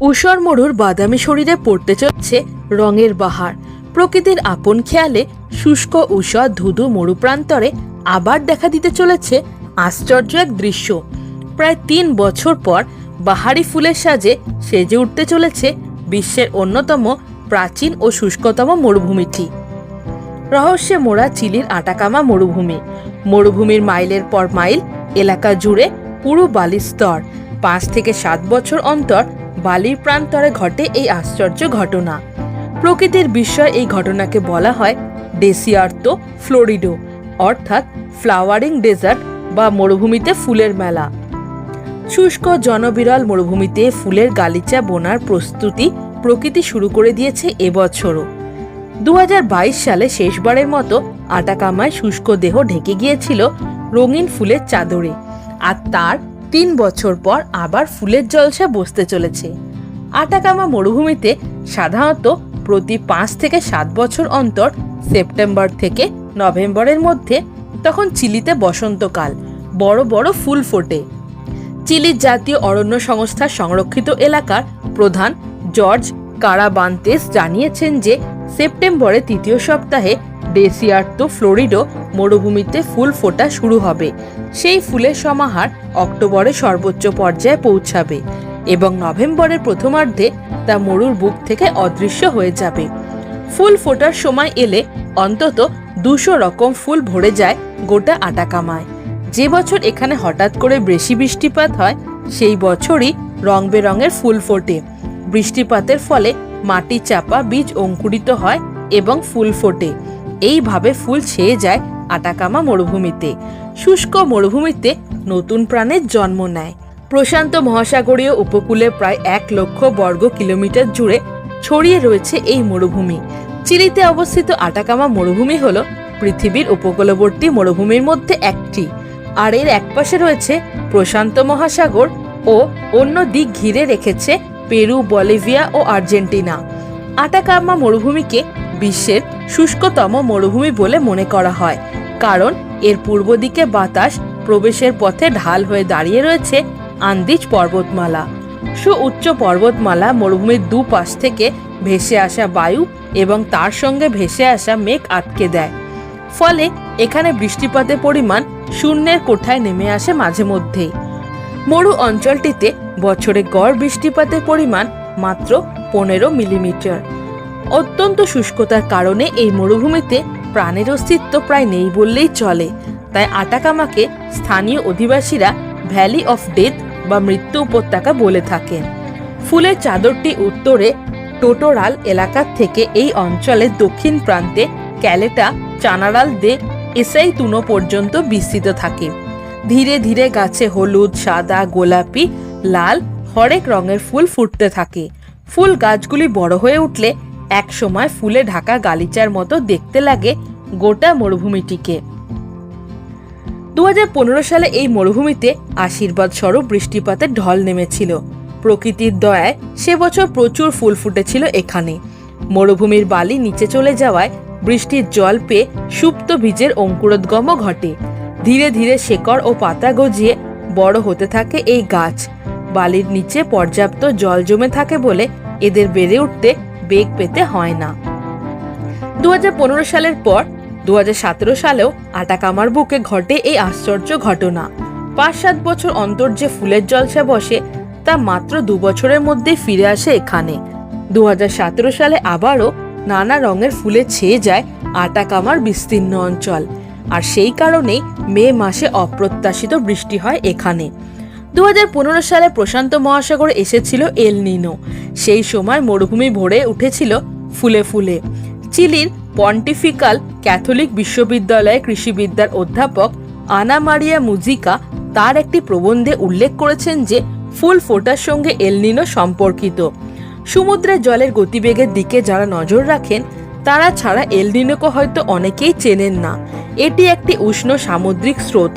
ঊষর মরুর বাদামি শরীরে পড়তে চলছে রঙের বাহার। প্রকৃতির আপন খেয়ালে শুষ্ক, উষা, ধুধু মরুপ্রান্তরে আবার দেখা দিতে চলেছে আশ্চর্য এক দৃশ্য। প্রায় তিন বছর পর বাহারি ফুলের সাজে সেজে উঠতে চলেছে বিশ্বের অন্যতম প্রাচীন ও শুষ্কতম মরুভূমিটি। রহস্যে মোড়া চিলির আটাকামা মরুভূমি। মরুভূমির মাইলের পর মাইল এলাকা জুড়ে পুরো বালির স্তর। পাঁচ থেকে সাত বছর অন্তর বালির প্রান্তরে ঘটে এই আশ্চর্য ঘটনা। প্রকৃতির বিস্ময় এই ঘটনাকে বলা হয় ডেসিয়ার্তো ফ্লোরিডো, অর্থাৎ ফ্লাওয়ারিং ডেজার্ট বা মরুভূমিতে ফুলের মেলা। শুষ্ক জনবিরল মরুভূমিতে ফুলের গালিচা বোনার প্রস্তুতি প্রকৃতি শুরু করে দিয়েছে এবছরও। দু হাজার বাইশ সালে শেষবারের মতো আটাকামায় শুষ্ক দেহ ঢেকে গিয়েছিল রঙিন ফুলের চাদরে। আর তার তিন বছর পর আবার ফুলের জলসা বসতে চলেছে। আটাকামা মরুভূমিতে সাধারণত প্রতি পাঁচ থেকে সাত বছর অন্তর সেপ্টেম্বর থেকে নভেম্বরের মধ্যে, তখন চিলিতে বসন্তকাল, বড় বড় ফুল ফোটে। চিলির জাতীয় অরণ্য সংস্থার সংরক্ষিত এলাকার প্রধান জর্জ কারাবান্তেস জানিয়েছেন যে সেপ্টেম্বরে তৃতীয় সপ্তাহে ডেসিয়ার্তো ফ্লোরিডো মরুভূমিতে ফুল ফোটা শুরু হবে। সেই ফুলের সমাহার অক্টোবরে সর্বোচ্চ পর্যায়ে পৌঁছাবে এবং নভেম্বরের প্রথমার্ধে তা মরুর বুক থেকে অদৃশ্য হয়ে যাবে। ফুল ফোটার সময় এলে অন্তত দুশো রকম ফুল ভরে যায় গোটা আটাকামায়। যে বছর এখানে হঠাৎ করে বেশি বৃষ্টিপাত হয়, সেই বছরই রং বেরঙের ফুল ফোটে। বৃষ্টিপাতের ফলে মাটি চাপা বীজ অঙ্কুরিত হয় এবং ফুল ফোটে। এইভাবে ফুল ছেয়ে যায় আটাকামা মরুভূমিতে। শুষ্ক মরুভূমিতে নতুন প্রাণের জন্ম নেয়। প্রশান্ত মহাসাগরীয় উপকূলে প্রায় এক লক্ষ বর্গ কিলোমিটার জুড়ে ছড়িয়ে রয়েছে এই মরুভূমি। চিলিতে অবস্থিত আটাকামা মরুভূমি হল পৃথিবীর উপকূলবর্তী মরুভূমির মধ্যে একটি। আর এর একপাশে রয়েছে প্রশান্ত মহাসাগর ও অন্য দিক ঘিরে রেখেছে পেরু, বলিভিয়া ও আর্জেন্টিনা। আটাকামা মরুভূমিকে বিশ্বের শুষ্কতম মরুভূমি বলে মনে করা হয়, কারণ এর পূর্ব দিকে বাতাস প্রবেশের পথে ঢাল হয়ে দাঁড়িয়ে রয়েছে আন্দিজ পর্বতমালা। সুউচ্চ পর্বতমালা মরুভূমির দুপাশ থেকে ভেসে আসা বায়ু এবং তার সঙ্গে ভেসে আসা মেঘ আটকে দেয়। ফলে এখানে বৃষ্টিপাতের পরিমাণ শূন্যের কোঠায় নেমে আসে মাঝে মধ্যেই মরু অঞ্চলটিতে বছরে গড় বৃষ্টিপাতের পরিমাণ মাত্র পনেরো মিলিমিটার। অত্যন্ত শুষ্কতার কারণে এই মরুভূমিতে প্রাণের অস্তিত্ব প্রায় নেই বললেই চলে। তাই আটাকামাকে স্থানীয় অধিবাসীরা ভ্যালি অফ ডেথ বা মৃত্যু উপত্যকা বলে থাকেন। ফুলের চাদরটি উত্তরে টোটোরাল এলাকার থেকে এই অঞ্চলের দক্ষিণ প্রান্তে ক্যালেটা, চানারাল দে এসাই তুনো পর্যন্ত বিস্তৃত থাকে। ধীরে ধীরে গাছে হলুদ, সাদা, গোলাপি, লাল, হরেক রঙের ফুল ফুটতে থাকে। ফুল গাছগুলি বড় হয়ে উঠলে এক সময় ফুলে ঢাকা গালিচার মতো দেখতে লাগে গোটা মরুভূমিটিকে। দুহাজার পনেরো সালে এই মরুভূমিতে আশীর্বাদ স্বরূপ বৃষ্টিপাতের ঢল নেমেছিল। প্রকৃতির দয়ায় সে বছর প্রচুর ফুল ফুটেছিল এখানে। মরুভূমির বালি নিচে চলে যাওয়ায় বৃষ্টির জল পেয়ে সুপ্ত বীজের অঙ্কুরোদ্গম ঘটে। ধীরে ধীরে শেকড় ও পাতা গজিয়ে বড় হতে থাকে এই গাছ। বালির নিচে পর্যাপ্ত জল জমে থাকে বলে এদের বেড়ে উঠতে বেগ পেতে হয় না। দু হাজার পনেরো সালের পর দু সালেও আটাকামার বুকে ঘটে এই আশ্চর্য ঘটনা। পাঁচ সাত বছর অন্তর যে ফুলের জলসা বসে, তা মাত্র দু বছরের মধ্যেই ফিরে আসে এখানে। দু হাজার সতেরো সালে আবারও নানা রঙের ফুলে ছেয়ে যায় আটাকামার বিস্তীর্ণ অঞ্চল। আর সেই কারণেই মে মাসে অপ্রত্যাশিত বৃষ্টি হয় এখানে। দু হাজার পনেরো সালে প্রশান্ত মহাসাগরে এসেছিল এল নিনো। সেই সময় মরুভূমি ভরে উঠেছিল ফুলে ফুলে। চিলির পন্টিফিকাল ক্যাথলিক বিশ্ববিদ্যালয়ে কৃষিবিদ্যার অধ্যাপক আনা মারিয়া মুজিকা তার একটি প্রবন্ধে উল্লেখ করেছেন যে, ফুল ফোটার সঙ্গে এলনিনো সম্পর্কিত। সমুদ্রের জলের গতিবেগের দিকে যারা নজর রাখেন, তারা ছাড়া এলনিনোকে হয়তো অনেকেই চেনেন না। এটি একটি উষ্ণ সামুদ্রিক স্রোত,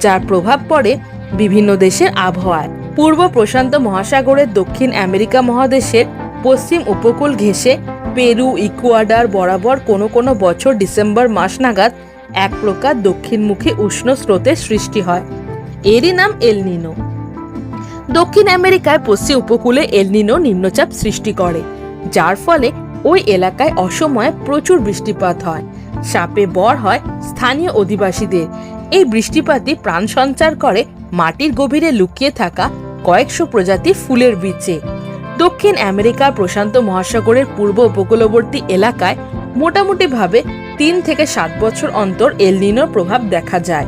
যার প্রভাব পড়ে বিভিন্ন দেশের আবহাওয়ায়। পূর্ব প্রশান্ত মহাসাগরের দক্ষিণ আমেরিকা মহাদেশের পশ্চিম উপকূল ঘেঁষে পেরু, ইকুয়াডার বরাবর কোনো কোনো বছর ডিসেম্বর মাস নাগাদ এক প্রকার দক্ষিণমুখী উষ্ণ স্রোতের সৃষ্টি হয়। এরই নাম এলনিনো দক্ষিণ আমেরিকায় পশ্চিম উপকূলে এলনিনো নিম্নচাপ সৃষ্টি করে, যার ফলে ওই এলাকায় অসময়ে প্রচুর বৃষ্টিপাত হয়। সাপে বর হয় স্থানীয় অধিবাসীদের। এই বৃষ্টিপাতই প্রাণ সঞ্চার করে মাটির গভীরে লুকিয়ে থাকা কয়েকশো প্রজাতির ফুলের বীজে। দক্ষিণ আমেরিকার প্রশান্ত মহাসাগরের পূর্ব উপকূলবর্তী এলাকায় মোটামুটিভাবে তিন থেকে সাত বছর অন্তর এলনিনোর প্রভাব দেখা যায়।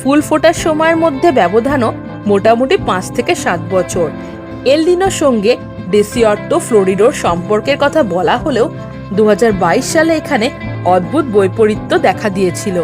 ফুল ফোটার সময়ের মধ্যে ব্যবধানও মোটামুটি পাঁচ থেকে সাত বছর। এলনিনোর সঙ্গে ডেসিয়র্তো ফ্লোরিডোর সম্পর্কের কথা বলা হলেও দু হাজার বাইশ সালে এখানে অদ্ভুত বৈপরীত্য দেখা দিয়েছিল।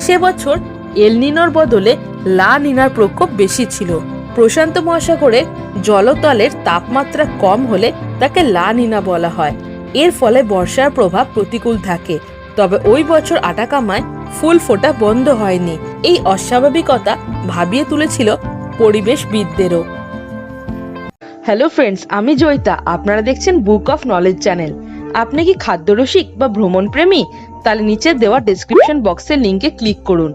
সে বছর এলনিনোর বদলে লা নিনার প্রকোপ বেশি ছিল। প্রশান্ত মহাসাগরে জলতলের তাপমাত্রা কম হলে তাকে লা নিনা বলা হয়। এর ফলে বর্ষার প্রভাব প্রতিকূল থাকে। তবে ওই বছর আটাকামায় ফুল ফোটা বন্ধ হয়নি। এই অস্বাভাবিকতা ভাবিয়ে তুলেছিল পরিবেশবিদদেরও। হ্যালো ফ্রেন্ডস, আমি জয়িতা। আপনারা দেখছেন বুক অফ নলেজ চ্যানেল। আপনি কি খাদ্যরসিক বা ভ্রমণ প্রেমী তাহলে নিচে দেওয়া ডেসক্রিপশন বক্সের লিঙ্কে ক্লিক করুন।